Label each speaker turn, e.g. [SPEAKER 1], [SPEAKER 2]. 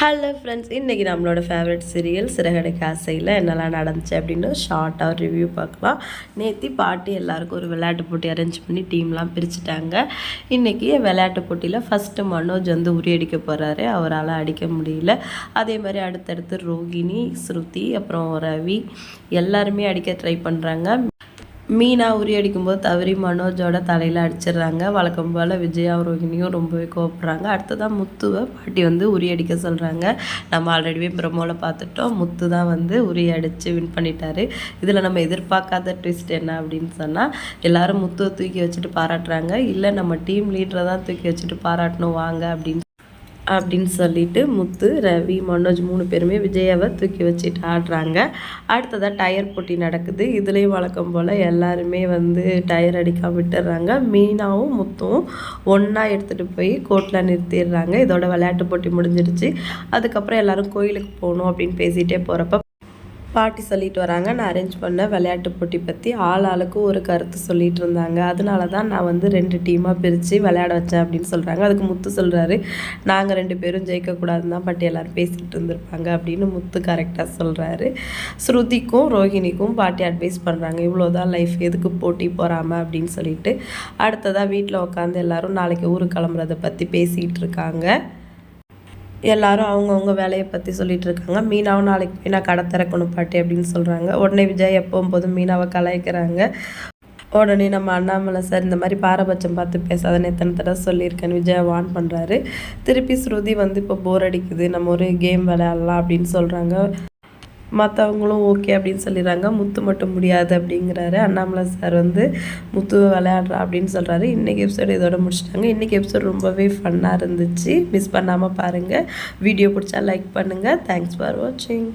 [SPEAKER 1] Hello friends இன்றைக்கி நம்மளோட favourite serial சிறகடைக்கு ஆசையில் என்னெல்லாம் நடந்துச்சு அப்படின்னு ஷார்ட்டாக ரிவ்யூ பார்க்கலாம். நேத்தி பாட்டி எல்லாருக்கும் ஒரு விளையாட்டு போட்டி அரேஞ்ச் பண்ணி டீம்லாம் பிரிச்சுட்டாங்க. இன்றைக்கி விளையாட்டு போட்டியில் ஃபஸ்ட்டு மனோஜ் வந்து உரியடிக்க போகிறாரு அவரால் அடிக்க முடியல. அதே மாதிரி அடுத்தடுத்து ரோகிணி ஸ்ருதி அப்புறம் ரவி எல்லாருமே அடிக்க ட்ரை பண்ணுறாங்க மீனா உரி அடிக்கும்போது தவறி மனோஜோட தலையில் அடிச்சிடுறாங்க. வழக்கம் போல் விஜயா ரோஹிணியும் ரொம்பவே கோவப்படுறாங்க. அடுத்ததான் முத்துவை பாட்டி வந்து உரி அடிக்க சொல்கிறாங்க நம்ம ஆல்ரெடிவே பிரம்மோவில் பார்த்துட்டோம். முத்து தான் வந்து உரி அடித்து வின் பண்ணிட்டாரு. இதில் நம்ம எதிர்பார்க்காத ட்விஸ்ட் என்ன அப்படின்னு சொன்னால் எல்லாரும் முத்துவை தூக்கி வச்சுட்டு பாராட்டுறாங்க. இல்லை நம்ம டீம் லீடரை தான் தூக்கி வச்சுட்டு பாராட்டணும் வாங்க அப்படின்னு அப்படின்னு சொல்லிட்டு முத்து ரவி மனோஜ் மூணு பேருமே விஜயாவை தூக்கி வச்சுட்டு ஆடுறாங்க. அடுத்ததாக டயர் போட்டி நடக்குது. இதுலேயும் வழக்கம் போல் எல்லாருமே வந்து டயர் அடிக்காம விட்டுடுறாங்க. மீனாவும் முத்தும் ஒன்றா எடுத்துகிட்டு போய் கோர்ட்டில் நிறுத்திடுறாங்க. இதோட விளையாட்டு போட்டி முடிஞ்சிருச்சு அதுக்கப்புறம் எல்லோரும் கோயிலுக்கு போகணும் அப்படின்னு பேசிகிட்டே போகிறப்ப பாட்டி சொல்லிட்டு வராங்க. நான் அரேஞ்ச் பண்ண விளையாட்டு போட்டி பற்றி ஆள் ஆளுக்கு ஒரு கருத்து சொல்லிட்டு இருந்தாங்க. அதனால தான் நான் வந்து ரெண்டு டீமாக பிரித்து விளையாட வச்சேன் அப்படின்னு சொல்கிறாங்க அதுக்கு முத்து சொல்கிறாரு நாங்கள் ரெண்டு பேரும் ஜெயிக்கக்கூடாதுன்னு தான் பாட்டி எல்லோரும் பேசிக்கிட்டு இருந்திருப்பாங்க அப்படின்னு முத்து கரெக்டாக சொல்கிறாரு ஸ்ருதிக்கும் ரோஹிணிக்கும் பாட்டி அட்வைஸ் பண்ணுறாங்க இவ்வளோதான் லைஃப் எதுக்கு போட்டி போகாமல் அப்படின்னு சொல்லிட்டு. அடுத்ததாக வீட்டில் உட்காந்து எல்லோரும் நாளைக்கு ஊருக்கு கிளம்புறதை பற்றி பேசிக்கிட்டு இருக்காங்க. எல்லாரும் அவங்கவுங்க வேலையை பற்றி சொல்லிட்டு இருக்காங்க மீனாவும் நாளைக்கு மீனா கடை திறக்கணும் பாட்டி அப்படின்னு சொல்கிறாங்க உடனே விஜய் எப்பவும் போதும் மீனாவை கலாய்க்கிறாங்க. உடனே நம்ம அண்ணாமலை சார் இந்த மாதிரி பாரபட்சம் பார்த்து பேசாதன்னு எத்தனை தடவை சொல்லியிருக்கேன்னு விஜய் வான் பண்ணுறாரு திருப்பி ஸ்ருதி வந்து இப்போ போர் அடிக்குது. நம்ம ஒரு கேம் விளையாடலாம் அப்படின்னு சொல்கிறாங்க மற்றவங்களும் ஓகே அப்படின்னு சொல்லிடுறாங்க. முத்து மட்டும் முடியாது அப்படிங்கிறாரு. அண்ணாமலை சார் வந்து முத்து விளையாடுறா அப்படின்னு சொல்கிறாரு இன்றைக்கி எபிசோடு இதோட முடிச்சிட்டாங்க. இன்றைக்கி எபிசோட் ரொம்பவே ஃபன்னாக இருந்துச்சு. மிஸ் பண்ணாமல் பாருங்கள் வீடியோ பிடிச்சா லைக் பண்ணுங்கள் தேங்க்ஸ் ஃபார் வாட்சிங்